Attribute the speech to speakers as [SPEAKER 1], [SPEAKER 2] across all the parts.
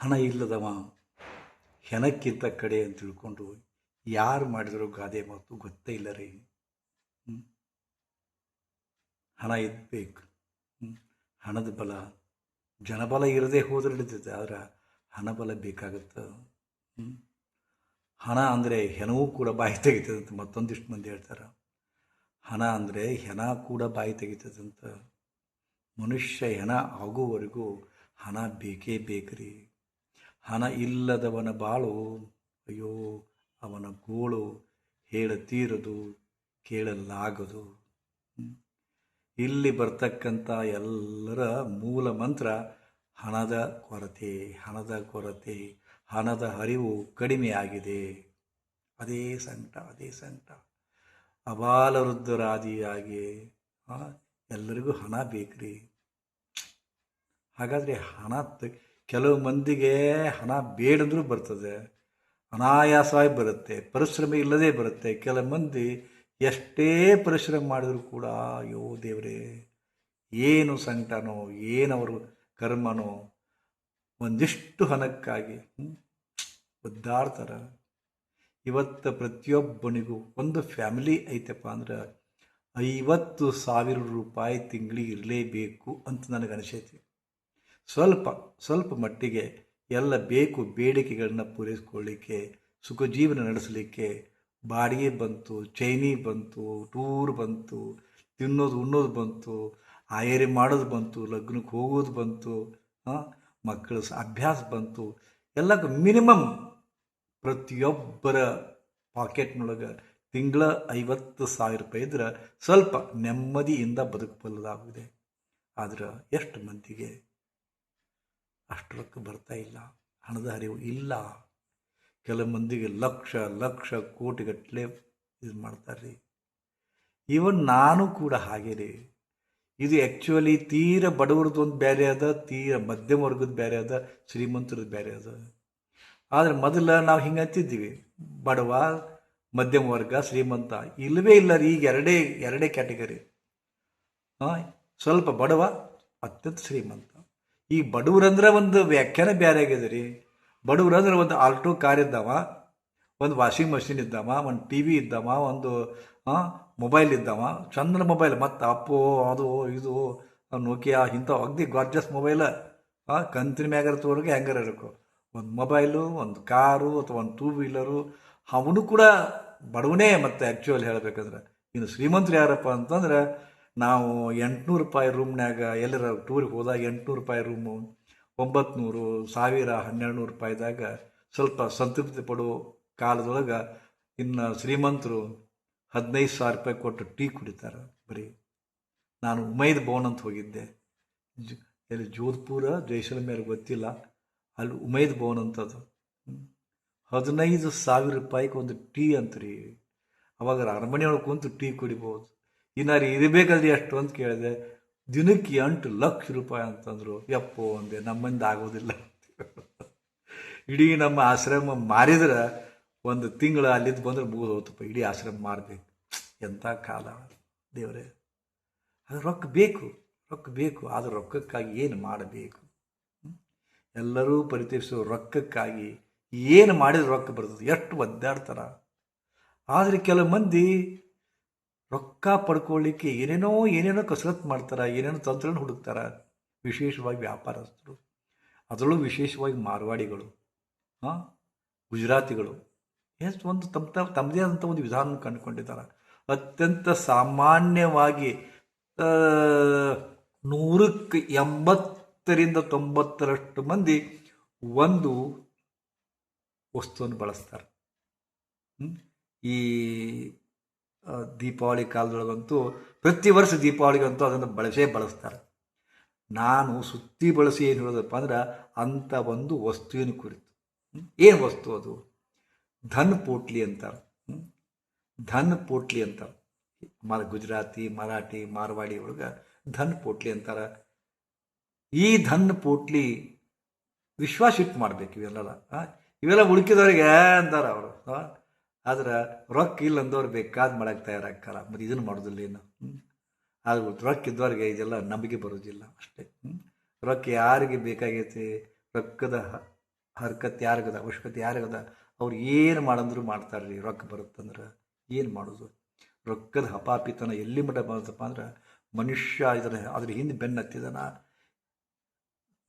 [SPEAKER 1] ಹಣ ಇಲ್ಲದವ. ಹೆಣಕ್ಕಿಂತ ಕಡೆ ಅಂತ ತಿಳ್ಕೊಂಡು ಯಾರು ಮಾಡಿದ್ರು ಗಾದೆ ಮಾತು ಗೊತ್ತೇ ಇಲ್ಲ ರೀ? ಹಣ ಇದ್ಬೇಕು? ಹಣದ ಬಲ, ಜನಬಲ ಇರದೇ ಹೋದ್ರೆ ನಡೀತೈತೆ ಆದ್ರೆ ಹಣಬಲ ಬೇಕಾಗುತ್ತೆ? ಹಣ ಅಂದರೆ ಹೆಣವೂ ಕೂಡ ಬಾಯಿ ತೆಗಿತದಂತ ಮತ್ತೊಂದಿಷ್ಟು ಮಂದಿ ಹೇಳ್ತಾರೆ. ಹಣ ಅಂದರೆ ಹೆಣ ಕೂಡ ಬಾಯಿ ತೆಗಿತದಂತ ಮನುಷ್ಯ ಹೆಣ ಆಗುವವರೆಗೂ ಹಣ ಬೇಕೇ ಬೇಕ್ರಿ. ಹಣ ಇಲ್ಲದವನ ಬಾಳು, ಅಯ್ಯೋ, ಅವನ ಗೋಳು ಹೇಳತೀರದು, ಕೇಳಲಾಗದು. ಇಲ್ಲಿ ಬರ್ತಕ್ಕಂಥ ಎಲ್ಲರ ಮೂಲ ಮಂತ್ರ ಹಣದ ಕೊರತೆ ಹಣದ ಕೊರತೆ, ಹಣದ ಹರಿವು ಕಡಿಮೆಯಾಗಿದೆ ಅದೇ ಸಂಕಟ ಅದೇ ಸಂಕಟ. ಅಬಾಲವೃದ್ಧರಾದಿಯಾಗಿ ವೃದ್ಧರಾದಿಯಾಗಿ ಎಲ್ಲರಿಗೂ ಹಣ ಬೇಕ್ರಿ. ಹಾಗಾದರೆ ಹಣ ತ- ಕೆಲವು ಮಂದಿಗೆ ಹಣ ಬೇಡಂದ್ರೂ ಬರ್ತದೆ, ಅನಾಯಾಸವಾಗಿ ಬರುತ್ತೆ, ಪರಿಶ್ರಮ ಇಲ್ಲದೆ ಬರುತ್ತೆ. ಕೆಲ ಮಂದಿ ಎಷ್ಟೇ ಪರಿಶ್ರಮ ಮಾಡಿದರೂ ಕೂಡ, ಅಯ್ಯೋ ದೇವರೇ, ಏನು ಸಂಕಟನೋ ಏನವರು ಕರ್ಮನೋ, ಒಂದಿಷ್ಟು ಹಣಕ್ಕಾಗಿ ಒದ್ದಾಡ್ತಾರೆ. ಇವತ್ತು ಪ್ರತಿಯೊಬ್ಬನಿಗೂ ಒಂದು ಫ್ಯಾಮಿಲಿ ಐತಪ್ಪ ಅಂದ್ರೆ, ಐವತ್ತು ಸಾವಿರ ರೂಪಾಯಿ ತಿಂಗಳಿಗೆ ಇರಲೇಬೇಕು ಅಂತ ನನಗೆ ಅನಿಸೈತಿ. ಸ್ವಲ್ಪ ಸ್ವಲ್ಪ ಮಟ್ಟಿಗೆ ಎಲ್ಲ ಬೇಕು ಬೇಡಿಕೆಗಳನ್ನ ಪೂರೈಸ್ಕೊಳ್ಳಿಕ್ಕೆ ಸುಖ ಜೀವನ ನಡೆಸಲಿಕ್ಕೆ ಬಾಡಿಗೆ ಬಂತು, ಚೈನಿ ಬಂತು, ಟೂರ್ ಬಂತು, ತಿನ್ನೋದು, ಉಣ್ಣೋದು ಬಂತು, ಆಯರಿ ಮಾಡೋದು ಬಂತು, ಲಗ್ನಕ್ಕೆ ಹೋಗೋದು ಬಂತು ಮಕ್ಕಳ ಅಭ್ಯಾಸ ಬಂತು. ಎಲ್ಲಕ್ಕೂ ಮಿನಿಮಮ್ ಪ್ರತಿಯೊಬ್ಬರ ಪಾಕೆಟ್ನೊಳಗೆ ತಿಂಗಳ ಐವತ್ತು ಸಾವಿರ ರೂಪಾಯಿ ಇದ್ರೆ ಸ್ವಲ್ಪ ನೆಮ್ಮದಿಯಿಂದ ಬದುಕಬಲ್ಲದಾಗಿದೆ. ಆದ್ರೆ ಎಷ್ಟು ಮಂದಿಗೆ ಅಷ್ಟು ರೊಕ್ಕ ಬರ್ತಾ ಇಲ್ಲ. ಹಣದ ಹರಿವು ಇಲ್ಲ. ಕೆಲ ಮಂದಿಗೆ ಲಕ್ಷ ಲಕ್ಷ, ಕೋಟಿಗಟ್ಟಲೆ ಇದು ಮಾಡ್ತಾರೆ ರೀ ಇವನ್ ನಾನು ಕೂಡ ಹಾಗೆ ರೀ ಇದು ಆ್ಯಕ್ಚುಲಿ ತೀರ ಬಡವರದ್ದು ಒಂದು ಬೇರೆ ಅದ, ತೀರ ಮಧ್ಯಮ ವರ್ಗದ ಬೇರೆ ಅದ ಶ್ರೀಮಂತರದ್ದು ಬೇರೆ ಅದ. ಆದರೆ ಮೊದಲು ನಾವು ಹಿಂಗೆ ಅಂತಿದ್ದೀವಿ. ಬಡವ, ಮಧ್ಯಮ ವರ್ಗ, ಶ್ರೀಮಂತ ಇಲ್ಲವೇ ಇಲ್ಲ ರೀ, ಈಗ ಎರಡೇ ಎರಡೇ ಕ್ಯಾಟಗರಿ. ಹಾಂ ಸ್ವಲ್ಪ ಬಡವ, ಅತ್ಯಂತ ಶ್ರೀಮಂತ. ಈ ಬಡವ್ರಂದ್ರೆ ಒಂದು ವ್ಯಾಖ್ಯಾನ ಬೇರೆ ಆಗಿದೆ ರೀ. ಬಡವ್ರಂದ್ರೆ ಒಂದು ಆಲ್ಟೋ ಕಾರ್ ಇದ್ದಾವ, ಒಂದು ವಾಷಿಂಗ್ ಮಷಿನ್ ಇದ್ದಾವ, ಒಂದು ಟಿ ವಿ ಇದ್ದಾವ, ಒಂದು ಮೊಬೈಲ್ ಇದ್ದಾವ ಚಂದ್ರ ಮೊಬೈಲ್, ಮತ್ತು ಅಪ್ಪು, ಅದು, ಇದು ನೋಕಿಯಾ ಇಂಥವು ಅಗ್ದಿ ಗಾರ್ಜಸ್ ಮೊಬೈಲ ಕಂತಿನ ಮ್ಯಾಗ ಇರ್ತವ್ರಿಗೆ ಹೆಂಗಾರ ಇರಬೇಕು. ಒಂದು ಮೊಬೈಲು, ಒಂದು ಕಾರು, ಅಥವಾ ಒಂದು ಟೂ ವೀಲರು ಅವನು ಕೂಡ ಬಡವನೇ ಮತ್ತು ಆ್ಯಕ್ಚುಯಲ್ ಹೇಳಬೇಕಂದ್ರೆ. ಇನ್ನು ಶ್ರೀಮಂತರು ಯಾರಪ್ಪ ಅಂತಂದ್ರೆ ನಾವು ಎಂಟುನೂರು ರೂಪಾಯಿ ರೂಮ್ನಾಗ ಎಲ್ಲರ ಟೂರಿಗೆ ಹೋದಾಗ ಎಂಟುನೂರು ರೂಪಾಯಿ ರೂಮು ಒಂಬತ್ತು ಸಾವಿರ ಹನ್ನೆರಡು ನೂರು ರೂಪಾಯಿದಾಗ ಸ್ವಲ್ಪ ಸಂತೃಪ್ತಿ ಪಡೋ ಕಾಲದೊಳಗೆ ಇನ್ನು ಶ್ರೀಮಂತರು ಹದಿನೈದು ಸಾವಿರ ರೂಪಾಯಿ ಕೊಟ್ಟು ಟೀ ಕುಡಿತಾರೆ ಬರೀ. ನಾನು ಉಮೈದ್ ಭವನ್ ಅಂತ ಹೋಗಿದ್ದೆ. ಜ, ಎಲ್ಲಿ ಜೋಧ್ಪುರ ಜೈಸಲ್ಮೇರ್ ಗೊತ್ತಿಲ್ಲ. ಅಲ್ಲಿ ಉಮೈದ್ ಭವನ್ ಅಂತದು. ಹದಿನೈದು ಸಾವಿರ ರೂಪಾಯಿಗೆ ಒಂದು ಟೀ ಅಂತ್ರಿ. ಅವಾಗ ಅರಮನೆ ಕುಂತು ಟೀ ಕುಡಿಬೋದು. ಇನ್ನಾರು ಇರಬೇಕಾದ್ರೆ ಎಷ್ಟು ಅಂತ ಕೇಳಿದೆ, ದಿನಕ್ಕೆ ಎಂಟು ಲಕ್ಷ ರೂಪಾಯಿ ಅಂತಂದ್ರು ಯಪ್ಪೋ ಅಂದೆ, ನಮ್ಮಿಂದ ಆಗೋದಿಲ್ಲ ಇಡೀ ನಮ್ಮ ಆಶ್ರಮ ಮಾರಿದ್ರೆ ಒಂದು ತಿಂಗಳು ಅಲ್ಲಿದ್ದು ಬಂದ್ರೆ ಮುಗಿದು ಹೋತಪ್ಪ, ಇಡೀ ಆಶ್ರಮ ಮಾರಬೇಕು. ಎಂಥ ಕಾಲ ದೇವರೇ. ಅದು ರೊಕ್ಕ ಬೇಕು ರೊಕ್ಕ ಬೇಕು, ಆದ್ರೆ ರೊಕ್ಕಕ್ಕಾಗಿ ಏನು ಮಾಡಬೇಕು? ಎಲ್ಲರೂ ಪರಿತೀರಿಸೋ ರೊಕ್ಕಕ್ಕಾಗಿ ಏನು ಮಾಡಿದ್ರೆ ರೊಕ್ಕ ಬರ್ತದೆ? ಎಷ್ಟು ಒದ್ದಾಡ್ತಾರ? ಆದರೆ ಕೆಲವು ಮಂದಿ ರೊಕ್ಕ ಪಡ್ಕೊಳ್ಳಿಕ್ಕೆ ಏನೇನೋ ಏನೇನೋ ಕಸರತ್ತು ಮಾಡ್ತಾರೆ, ಏನೇನೋ ತಂತ್ರನ ಹುಡುಕ್ತಾರೆ, ವಿಶೇಷವಾಗಿ ವ್ಯಾಪಾರಸ್ಥರು. ಅದರಲ್ಲೂ ವಿಶೇಷವಾಗಿ ಮಾರ್ವಾಡಿಗಳು, ಹಾಂ, ಗುಜರಾತಿಗಳು. ಎಷ್ಟು ಒಂದು ತಮ್ಮ ತಮ್ಮ ತಮ್ಮದೇ ಆದಂಥ ಒಂದು ವಿಧಾನ ಕಂಡುಕೊಂಡಿದ್ದಾರೆ. ಅತ್ಯಂತ ಸಾಮಾನ್ಯವಾಗಿ ನೂರಕ್ಕೆ ಎಂಬತ್ತರಿಂದ ತೊಂಬತ್ತರಷ್ಟು ಮಂದಿ ಒಂದು ವಸ್ತುವನ್ನು ಬಳಸ್ತಾರೆ. ಈ ದೀಪಾವಳಿ ಕಾಲದೊಳಗಂತೂ, ಪ್ರತಿ ವರ್ಷ ದೀಪಾವಳಿಗಂತೂ ಅದನ್ನು ಬಳಸೇ ಬಳಸ್ತಾರೆ. ನಾನು ಸುತ್ತಿ ಬಳಸಿ ಏನು ಹೇಳೋದಪ್ಪ ಅಂದ್ರೆ ಅಂಥ ಒಂದು ವಸ್ತುವಿನ ಕುರಿತು. ಏನು ವಸ್ತು ಅದು? ಧನ್ ಪೋಟ್ಲಿ ಅಂತಾರೆ ಧನ್ ಪೋಟ್ಲಿ ಅಂತಾರೆ ಮ ಗುಜರಾತಿ, ಮರಾಠಿ, ಮಾರ್ವಾಡಿ ಒಳಗೆ ಧನ್ ಪೋಟ್ಲಿ ಅಂತಾರೆ. ಈ ಧನ್ ಪೋಟ್ಲಿ ವಿಶ್ವಾಸ ಇಟ್ಟು ಮಾಡಬೇಕು ಇವೆಲ್ಲ? ಇವೆಲ್ಲ ಉಳ್ಕಿದವ್ರಿಗೆ ಅಂತಾರೆ ಅವರು. ಆದ್ರೆ ರೊಕ್ಕ ಇಲ್ಲ ಬೇಕಾದ್ ಮಾಡಕ್ಕೆ ತಯಾರಾಗ್ತಾರ. ಮತ್ತು ಇದನ್ನು ಮಾಡೋದಿಲ್ಲ ಏನು? ಆದ್ರೆ ರೊಕ್ಕ ಇದ್ದವ್ರಿಗೆ ಇದೆಲ್ಲ ನಂಬಿಕೆ ಬರೋದಿಲ್ಲ ಅಷ್ಟೇ? ರೊಕ್ಕ ಯಾರಿಗೆ ಬೇಕಾಗೈತಿ? ರೊಕ್ಕದ ಹರ್ಕತ್ ಯಾರಿಗದ, ಅವಶ್ಯಕತೆ ಯಾರಿಗದ? ಅವ್ರು ಏನು ಮಾಡಂದ್ರು ಮಾಡ್ತಾರೆ ರೀ ರೊಕ್ಕ ಬರುತ್ತಂದ್ರೆ. ಏನು ಮಾಡೋದು? ರೊಕ್ಕದ ಹಪಾಪಿತನ ಎಲ್ಲಿ ಮಟ್ಟ ಬಂದಪ್ಪ ಅಂದ್ರೆ ಮನುಷ್ಯ ಇದರ, ಅದ್ರ ಹಿಂದೆ ಬೆನ್ನತ್ತಿದನ.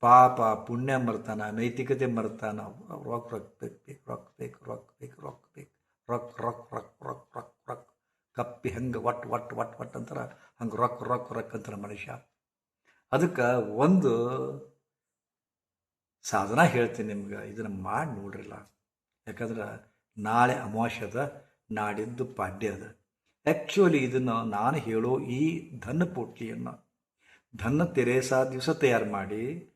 [SPEAKER 1] ಪಾಪ ಪುಣ್ಯ ಮರ್ತಾನ, ನೈತಿಕತೆ ಮರ್ತಾನ. ರೊಕ್ಕ ರೊಕ್ಕ ಬೇಕು ರೊಕ್ಕ ಬೇಕು ರೊಕ್ಕ ಬೇಕು ರೊಕ್ಕ ಬೇಕು. ರೊಕ್ಕ ರೊಕ್ ರೊಕ್ ರೊಕ್ ರೊಕ್ ರೊಕ್. ಕಪ್ಪಿ ಹೆಂಗೆ ಒಟ್ಟು ಒಟ್ಟು ಒಟ್ಟು ಒಟ್ಟು ಅಂತಾರ? ಹಂಗೆ ರೊಕ್ ರೊಕ್ ರೊಕ್ ಅಂತಾರ ಮನುಷ್ಯ. ಅದಕ್ಕೆ ಒಂದು ಸಾಧನ ಹೇಳ್ತೀನಿ ನಿಮ್ಗೆ. ಇದನ್ನು ಮಾಡಿ ನೋಡ್ರಿಲ್ಲ. ಯಾಕಂದ್ರೆ ನಾಳೆ ಅಮಾವಾಸ್ಯದ ನಾಡಿದ್ದು ಪಾಡ್ಯ ಅದ. ಆ್ಯಕ್ಚುಲಿ ಇದನ್ನು ನಾನು ಹೇಳೋ ಈ ಧನ ಪೋಟ್ಲಿಯನ್ನು. ಧನ ತೆರೇಸ ದಿವಸ ತಯಾರು ಮಾಡಿ,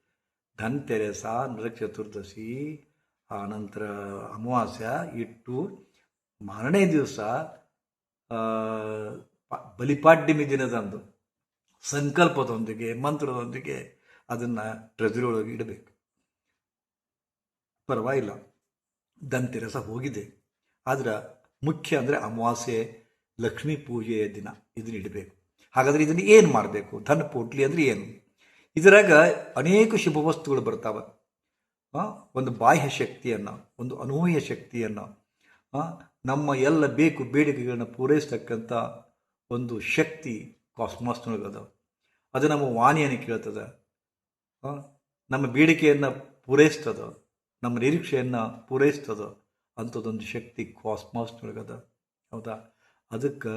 [SPEAKER 1] ಧನ್ ತೆರೇಸ ನರಕ ಚತುರ್ದಶಿ, ಆನಂತರ ಅಮಾವಾಸ್ಯ ಇಟ್ಟು ಮಾರನೇ ದಿವಸ ಬಲಿಪಾಡ್ಯಮಿ ದಿನದಂದು ಸಂಕಲ್ಪದೊಂದಿಗೆ, ಮಂತ್ರದೊಂದಿಗೆ ಅದನ್ನು ಟ್ರೆಜರಿ ಒಳಗೆ ಇಡಬೇಕು. ಪರವಾಗಿಲ್ಲ. ದಂತೆರಸ ಹೋಗಿದೆ. ಆದ್ರೆ ಮುಖ್ಯ ಅಂದರೆ ಅಮಾವಾಸ್ಯೆ, ಲಕ್ಷ್ಮೀ ಪೂಜೆಯ ದಿನ ಇದನ್ನ ಇಡಬೇಕು. ಹಾಗಾದರೆ ಇದನ್ನು ಏನು ಮಾಡಬೇಕು? ಧನ ಪೋಟ್ಲಿ ಅಂದರೆ ಏನು? ಇದರಾಗ ಅನೇಕ ಶುಭ ವಸ್ತುಗಳು ಬರ್ತಾವೆ. ಒಂದು ಬಾಹ್ಯ ಶಕ್ತಿಯನ್ನು, ಒಂದು ಅನೂಹ್ಯ ಶಕ್ತಿಯನ್ನು ನಮ್ಮ ಎಲ್ಲ ಬೇಕು ಬೇಡಿಕೆಗಳನ್ನ ಪೂರೈಸ್ತಕ್ಕಂಥ ಒಂದು ಶಕ್ತಿ ಕಾಸ್ಮಾಸ್ನೊಳಗದ ಅದು ನಮ್ಮ ವಾಣಿಯನ್ನು ಕೇಳ್ತದೆ. ನಮ್ಮ ಬೇಡಿಕೆಯನ್ನು ಪೂರೈಸ್ತದ, ನಮ್ಮ ನಿರೀಕ್ಷೆಯನ್ನು ಪೂರೈಸ್ತದ ಅಂಥದ್ದೊಂದು ಶಕ್ತಿ ಕಾಸ್ಮಾಸ್ನೊಳಗದ ಹೌದಾ? ಅದಕ್ಕೆ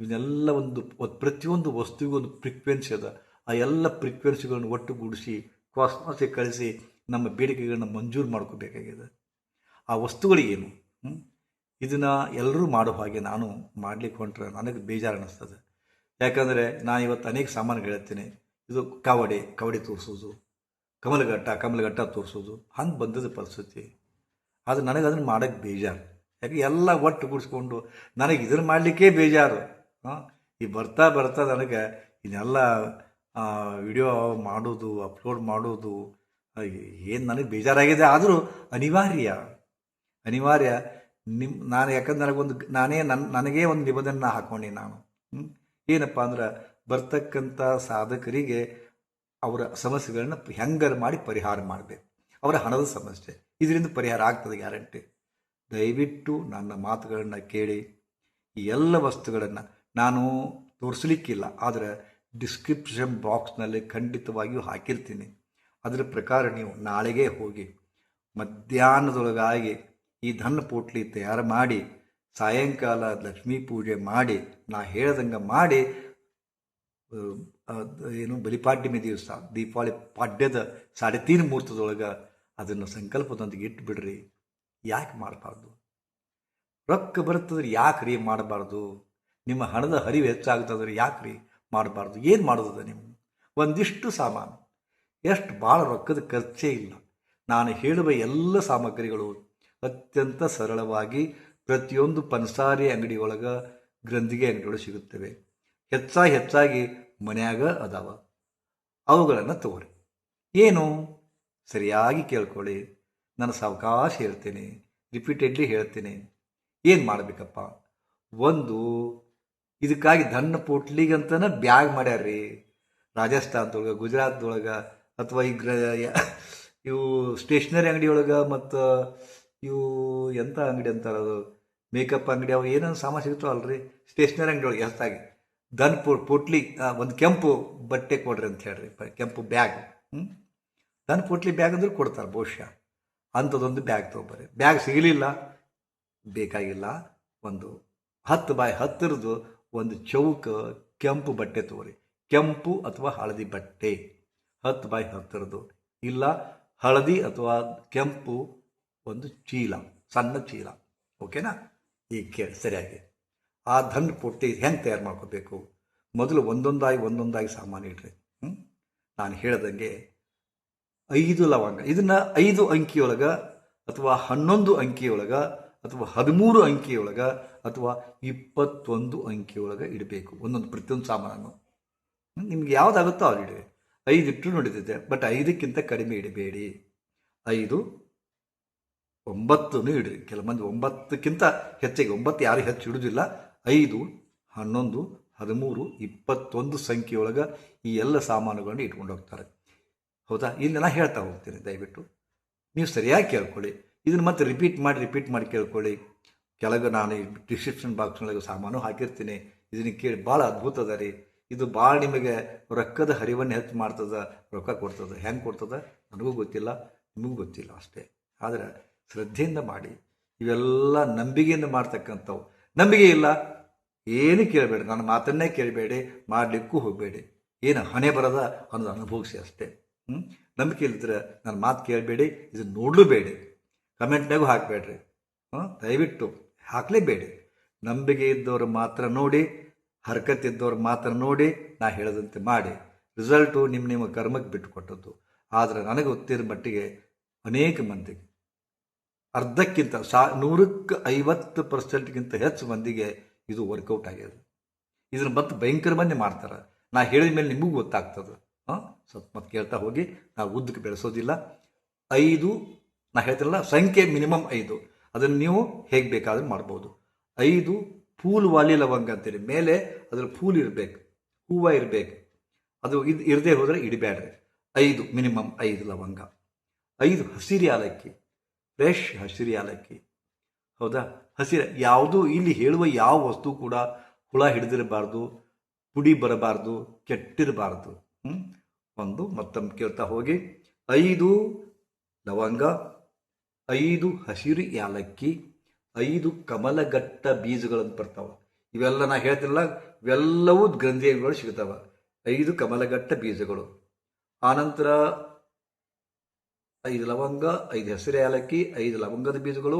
[SPEAKER 1] ಇವನ್ನೆಲ್ಲ ಒಂದು ಪ್ರತಿಯೊಂದು ವಸ್ತುವಿಗೂ ಒಂದು ಫ್ರೀಕ್ವೆನ್ಸಿ ಅದ. ಆ ಎಲ್ಲ ಫ್ರೀಕ್ವೆನ್ಸಿಗಳನ್ನು ಒಟ್ಟುಗೂಡಿಸಿ ಕಾಸ್ಮಾಸಿಗೆ ಕಳಿಸಿ ನಮ್ಮ ಬೇಡಿಕೆಗಳನ್ನ ಮಂಜೂರು ಮಾಡ್ಕೋಬೇಕಾಗಿದೆ ಆ ವಸ್ತುಗಳಿಗೇನು ಹ್ಮ್? ಇದನ್ನು ಎಲ್ಲರೂ ಮಾಡೋ ಹಾಗೆ ನಾನು ಮಾಡ್ಲಿಕ್ಕೆ ಹೊಂಟ್ರೆ ನನಗೆ ಬೇಜಾರು ಅನ್ನಿಸ್ತದೆ ಯಾಕಂದರೆ ನಾನು ಇವತ್ತು ಅನೇಕ ಸಾಮಾನು ಹೇಳ್ತೀನಿ. ಇದು ಕವಡೆ ಕವಡೆ ತೋರಿಸೋದು, ಕಮಲಘಟ್ಟ ಕಮಲಘಟ್ಟ ತೋರಿಸೋದು. ಹಂಗೆ ಬಂದದ ಪರಿಸ್ಥಿತಿ. ಆದರೆ ನನಗೆ ಅದನ್ನು ಮಾಡೋಕ್ಕೆ ಬೇಜಾರು. ಯಾಕೆ ಎಲ್ಲ ಒಟ್ಟು ಗುಡಿಸ್ಕೊಂಡು ನನಗೆ ಇದನ್ನು ಮಾಡಲಿಕ್ಕೆ ಬೇಜಾರು. ಹಾಂ, ಈ ಬರ್ತಾ ಬರ್ತಾ ನನಗೆ ಇದನ್ನೆಲ್ಲ ವಿಡಿಯೋ ಮಾಡೋದು, ಅಪ್ಲೋಡ್ ಮಾಡೋದು, ಏನು ನನಗೆ ಬೇಜಾರಾಗಿದೆ ಆದರೂ ಅನಿವಾರ್ಯ. ಅನಿವಾರ್ಯ. ನಿಮ್ಮ ನಾನು ಯಾಕಂದ್ರೆ ನನಗೊಂದು ನಾನೇ ನನ್ನ ನನಗೇ ಒಂದು ನಿಬಂಧನೆ ಹಾಕೊಂಡೆ ನಾನು? ಏನಪ್ಪ ಅಂದ್ರೆ ಬರ್ತಕ್ಕಂಥ ಸಾಧಕರಿಗೆ ಅವರ ಸಮಸ್ಯೆಗಳನ್ನ ಹೆಂಗಾರು ಮಾಡಿ ಪರಿಹಾರ ಮಾಡಬೇಕು. ಅವರ ಹಣದ ಸಮಸ್ಯೆ. ಇದರಿಂದ ಪರಿಹಾರ ಆಗ್ತದೆ ಗ್ಯಾರಂಟಿ. ದಯವಿಟ್ಟು ನನ್ನ ಮಾತುಗಳನ್ನು ಕೇಳಿ. ಈ ಎಲ್ಲ ವಸ್ತುಗಳನ್ನು ನಾನು ತೋರಿಸಲಿಕ್ಕಿಲ್ಲ, ಆದರೆ ಡಿಸ್ಕ್ರಿಪ್ಷನ್ ಬಾಕ್ಸ್ನಲ್ಲಿ ಖಂಡಿತವಾಗಿಯೂ ಹಾಕಿರ್ತೀನಿ. ಅದರ ಪ್ರಕಾರ ನೀವು ನಾಳೆಗೆ ಹೋಗಿ ಮಧ್ಯಾಹ್ನದೊಳಗಾಗಿ ಈ ಧನ ಪೋಟ್ಲಿ ತಯಾರು ಮಾಡಿ, ಸಾಯಂಕಾಲ ಲಕ್ಷ್ಮೀ ಪೂಜೆ ಮಾಡಿ, ನಾ ಹೇಳ್ದಂಗೆ ಮಾಡಿ ಏನು ಬಲಿಪಾಡ್ಯಮಿ ದಿವಸ ದೀಪಾವಳಿ ಪಾಡ್ಯದ ಸಾಡೆ ತೀನ್ ಮುಹೂರ್ತದೊಳಗೆ ಅದನ್ನು ಸಂಕಲ್ಪದೊಂದಿಗೆ ಇಟ್ಟು ಬಿಡ್ರಿ. ಯಾಕೆ ಮಾಡಬಾರ್ದು? ರೊಕ್ಕ ಬರ್ತದ್ರೆ ಯಾಕೆ ರೀ ಮಾಡಬಾರ್ದು? ನಿಮ್ಮ ಹಣದ ಹರಿವು ಹೆಚ್ಚಾಗ್ತದ್ರೆ ಯಾಕೆ ರೀ ಮಾಡಬಾರ್ದು? ಏನು ಮಾಡೋದದ ನಿಮ್ಮ ಒಂದಿಷ್ಟು ಸಾಮಾನು. ಎಷ್ಟು ಭಾಳ ರೊಕ್ಕದ ಖರ್ಚೇ ಇಲ್ಲ. ನಾನು ಹೇಳುವ ಎಲ್ಲ ಸಾಮಗ್ರಿಗಳು ಅತ್ಯಂತ ಸರಳವಾಗಿ ಪ್ರತಿಯೊಂದು ಪನ್ಸಾರಿ ಅಂಗಡಿಯೊಳಗೆ ಗ್ರಂಥಿಗೆ ಅಂಗಡಿಗಳು ಸಿಗುತ್ತವೆ. ಹೆಚ್ಚಾಗಿ ಹೆಚ್ಚಾಗಿ ಮನೆಯಾಗ ಅದಾವ. ಅವುಗಳನ್ನು ತಗೋರಿ. ಏನು? ಸರಿಯಾಗಿ ಕೇಳ್ಕೊಳ್ಳಿ. ನಾನು ಸಾವಕಾಶ ಹೇಳ್ತೇನೆ. ರಿಪೀಟೆಡ್ಲಿ ಹೇಳ್ತೇನೆ. ಏನು ಮಾಡಬೇಕಪ್ಪ? ಒಂದು, ಇದಕ್ಕಾಗಿ ಧನ್ನ ಪೋಟ್ಲಿಗಂತನ ಬ್ಯಾಗ್ ಮಾಡ್ಯಾರ್ರಿ. ರಾಜಸ್ಥಾನದೊಳಗೆ, ಗುಜರಾತ್ದೊಳಗೆ, ಅಥವಾ ಈ ಗ್ರ ಇವು ಸ್ಟೇಷ್ನರಿ ಅಂಗಡಿ ಒಳಗೆ ಮತ್ತು ಇವು ಎಂಥ ಅಂಗಡಿ ಅಂತಾರೆ ಅದು ಮೇಕಪ್ ಅಂಗಡಿ, ಅವು ಏನೇನು ಸಾಮಾನು ಸಿಗ್ತಾವಲ್ರಿ ಸ್ಟೇಷ್ನರಿ ಅಂಗಡಿ ಒಳಗೆ ಹೆಚ್ಚಾಗಿ ದನ್ ಪೋ, ಪೋಟ್ಲಿ ಒಂದು ಕೆಂಪು ಬಟ್ಟೆ ಕೊಡ್ರಿ ಅಂತ ಹೇಳ್ರಿ ಕೆಂಪು ಬ್ಯಾಗ್. ಹ್ಞೂ ದನ್ ಪೋಟ್ಲಿ ಬ್ಯಾಗ್ ಅಂದ್ರೆ ಕೊಡ್ತಾರೆ ಬಹುಶಃ. ಅಂಥದ್ದೊಂದು ಬ್ಯಾಗ್ ತೊಗೊಬರ್ರಿ. ಬ್ಯಾಗ್ ಸಿಗಲಿಲ್ಲ. ಬೇಕಾಗಿಲ್ಲ. ಒಂದು ಹತ್ತು ಬಾಯಿ ಹತ್ತಿರದು ಒಂದು ಚೌಕ ಕೆಂಪು ಬಟ್ಟೆ ತೊಗೊರಿ. ಕೆಂಪು ಅಥವಾ ಹಳದಿ ಬಟ್ಟೆ. ಹತ್ತು ಬಾಯಿ ಹತ್ತಿರದು ಇಲ್ಲ, ಹಳದಿ ಅಥವಾ ಕೆಂಪು ಒಂದು ಚೀಲ, ಸಣ್ಣ ಚೀಲ. ಓಕೆನಾ? ಈಗ ಕೇಳಿ, ಸರಿಯಾಗಿ. ಆ ಧನ್ ಪೂರ್ತಿ ಹೆಂಗೆ ತಯಾರು ಮಾಡ್ಕೋಬೇಕು? ಮೊದಲು ಒಂದೊಂದಾಗಿ ಒಂದೊಂದಾಗಿ ಸಾಮಾನು ಇಡ್ರಿ. ನಾನು ಹೇಳ್ದಂಗೆ ಐದು ಲವಂಗ, ಇದನ್ನು ಐದು ಅಂಕಿಯೊಳಗೆ ಅಥವಾ ಹನ್ನೊಂದು ಅಂಕಿಯೊಳಗೆ ಅಥವಾ ಹದಿಮೂರು ಅಂಕಿಯೊಳಗೆ ಅಥವಾ ಇಪ್ಪತ್ತೊಂದು ಅಂಕಿಯೊಳಗೆ ಇಡಬೇಕು. ಒಂದೊಂದು, ಪ್ರತಿಯೊಂದು ಸಾಮಾನು ನಿಮ್ಗೆ ಯಾವುದಾಗುತ್ತೋ ಅವ್ರು ಇಡಿ ಐದು ಇಟ್ಟು ನೋಡಿದಿದ್ದೆ ಬಟ್ ಐದಕ್ಕಿಂತ ಕಡಿಮೆ ಇಡಬೇಡಿ. ಐದು ಒಂಬತ್ತನ್ನು ಇಡ್ರಿ ಕೆಲ ಮಂದಿ ಒಂಬತ್ತಕ್ಕಿಂತ ಹೆಚ್ಚಿಗೆ, ಒಂಬತ್ತು ಯಾರು ಹೆಚ್ಚು ಹಿಡಿದಿಲ್ಲ. ಐದು, ಹನ್ನೊಂದು, ಹದಿಮೂರು, ಇಪ್ಪತ್ತೊಂದು ಸಂಖ್ಯೆಯೊಳಗೆ ಈ ಎಲ್ಲ ಸಾಮಾನುಗಳನ್ನ ಇಟ್ಕೊಂಡು ಹೋಗ್ತಾರೆ. ಹೌದಾ? ಇಲ್ಲಿ ನಾನು ಹೇಳ್ತಾ ಹೋಗ್ತೀನಿ, ದಯವಿಟ್ಟು. ನೀವು ಸರಿಯಾಗಿ ಕೇಳ್ಕೊಳ್ಳಿ. ಇದನ್ನು ಮತ್ತೆ ರಿಪೀಟ್ ಮಾಡಿ ರಿಪೀಟ್ ಮಾಡಿ ಕೇಳ್ಕೊಳ್ಳಿ. ಕೆಳಗೆ ನಾನು ಡಿಸ್ಕ್ರಿಪ್ಷನ್ ಬಾಕ್ಸ್ನೊಳಗೆ ಸಾಮಾನು ಹಾಕಿರ್ತೀನಿ. ಇದನ್ನು ಕೇಳಿ ಭಾಳ ಅದ್ಭುತ ಅದ ರೀ. ಇದು ಭಾಳ ನಿಮಗೆ ರೊಕ್ಕದ ಹರಿವನ್ನು ಹೆಚ್ಚು ಮಾಡ್ತದೆ, ರೊಕ್ಕ ಕೊಡ್ತದೆ, ಹೆಂಗೆ ಕೊಡ್ತದೆ, ನನಗೂ ಗೊತ್ತಿಲ್ಲ, ನಿಮಗೂ ಗೊತ್ತಿಲ್ಲ ಅಷ್ಟೇ. ಆದರೆ ಶ್ರದ್ಧೆಯಿಂದ ಮಾಡಿ. ಇವೆಲ್ಲ ನಂಬಿಕೆಯಿಂದ ಮಾಡ್ತಕ್ಕಂಥವು. ನಂಬಿಕೆ ಇಲ್ಲ. ಏನು ಕೇಳಬೇಡಿ. ನನ್ನ ಮಾತನ್ನೇ ಕೇಳಬೇಡಿ. ಮಾಡಲಿಕ್ಕೂ ಹೋಗಬೇಡಿ. ಏನು ಹಣೆ ಬರದ ಅನ್ನೋದು ಅನುಭವಿಸಿ ಅಷ್ಟೇ. ಹ್ಞೂ ನಂಬಿಕೆ ಇಲ್ಲದ್ರೆ ನನ್ನ ಮಾತು ಕೇಳಬೇಡಿ. ಇದನ್ನು ನೋಡಲೂಬೇಡಿ ಕಮೆಂಟ್ನಾಗೂ ಹಾಕಬೇಡ್ರಿ. ಹ್ಞೂ ದಯವಿಟ್ಟು ಹಾಕಲೇಬೇಡಿ. ನಂಬಿಕೆ ಇದ್ದವರು ಮಾತ್ರ ನೋಡಿ, ಹರಕತ್ ಇದ್ದವ್ರು ಮಾತ್ರ ನೋಡಿ ನಾ ಹೇಳದಂತೆ ಮಾಡಿ. ರಿಸಲ್ಟು ನಿಮ್ಮ ನಿಮ್ಮ ಕರ್ಮಕ್ಕೆ ಬಿಟ್ಟುಕೊಟ್ಟದ್ದು. ಆದರೆ ನನಗೆ ಗೊತ್ತಿರೋ ಮಟ್ಟಿಗೆ ಅನೇಕ ಮಂದಿಗೆ ಅರ್ಧಕ್ಕಿಂತ ಸಾ, ನೂರಕ್ಕೆ ಐವತ್ತು ಪರ್ಸೆಂಟ್ಗಿಂತ ಹೆಚ್ಚು ಮಂದಿಗೆ ಇದು ವರ್ಕೌಟ್ ಆಗ್ಯದ. ಇದನ್ನು ಮತ್ತೆ ಭಯಂಕರ ಮಂದಿ ಮಾಡ್ತಾರೆ. ನಾ ಹೇಳಿದ ಮೇಲೆ ನಿಮಗೂ ಗೊತ್ತಾಗ್ತದೆ. ಹಾಂ? ಸ್ವಲ್ಪ ಮತ್ತೆ ಕೇಳ್ತಾ ಹೋಗಿ. ನಾವು ಉದ್ದಕ್ಕೆ ಬೆಳೆಸೋದಿಲ್ಲ. ಐದು, ನಾ ಹೇಳ್ತಿರಲ್ಲ ಸಂಖ್ಯೆ ಮಿನಿಮಮ್ ಐದು. ಅದನ್ನು ನೀವು ಹೇಗೆ ಬೇಕಾದರೂ ಮಾಡ್ಬೋದು. ಐದು ಫೂಲ್ ವಾಲಿ ಲವಂಗ ಅಂತೇಳಿ ಮೇಲೆ ಅದ್ರ ಫೂಲ್ ಇರಬೇಕು. ಹೂವು ಇರಬೇಕು. ಅದು ಇದು ಇರದೇ ಹೋದರೆ ಇಡಬೇಡ್ರಿ ಐದು ಮಿನಿಮಮ್ ಐದು ಲವಂಗ. ಐದು ಹಸಿರಿ ಯಾಲಕ್ಕಿ. ಫ್ರೆಶ್ ಹಸಿರು ಯಾಲಕ್ಕಿ. ಹೌದಾ? ಹಸಿರು ಯಾವುದೂ? ಇಲ್ಲಿ ಹೇಳುವ ಯಾವ ವಸ್ತು ಕೂಡ ಹುಳ ಹಿಡಿದಿರಬಾರ್ದು, ಪುಡಿ ಬರಬಾರ್ದು, ಕೆಟ್ಟಿರಬಾರ್ದು. ಒಂದು ಮತ್ತೊಮ್ಮೆ ಕೇಳ್ತಾ ಹೋಗಿ. ಐದು ಲವಂಗ, ಐದು ಹಸಿರು ಯಾಲಕ್ಕಿ, ಐದು ಕಮಲಗಟ್ಟ ಬೀಜಗಳನ್ನು ಬರ್ತಾವೆ. ಇವೆಲ್ಲ ನಾ ಹೇಳ್ತಿಲ್ಲ ಇವೆಲ್ಲವೂ ಗ್ರಂಥಿಗಳು ಸಿಗ್ತಾವೆ. ಐದು ಕಮಲಗಟ್ಟ ಬೀಜಗಳು. ಆನಂತರ ಐದು ಲವಂಗ, ಐದು ಹಸಿರು ಏಲಕ್ಕಿ, ಐದು ಲವಂಗದ ಬೀಜಗಳು,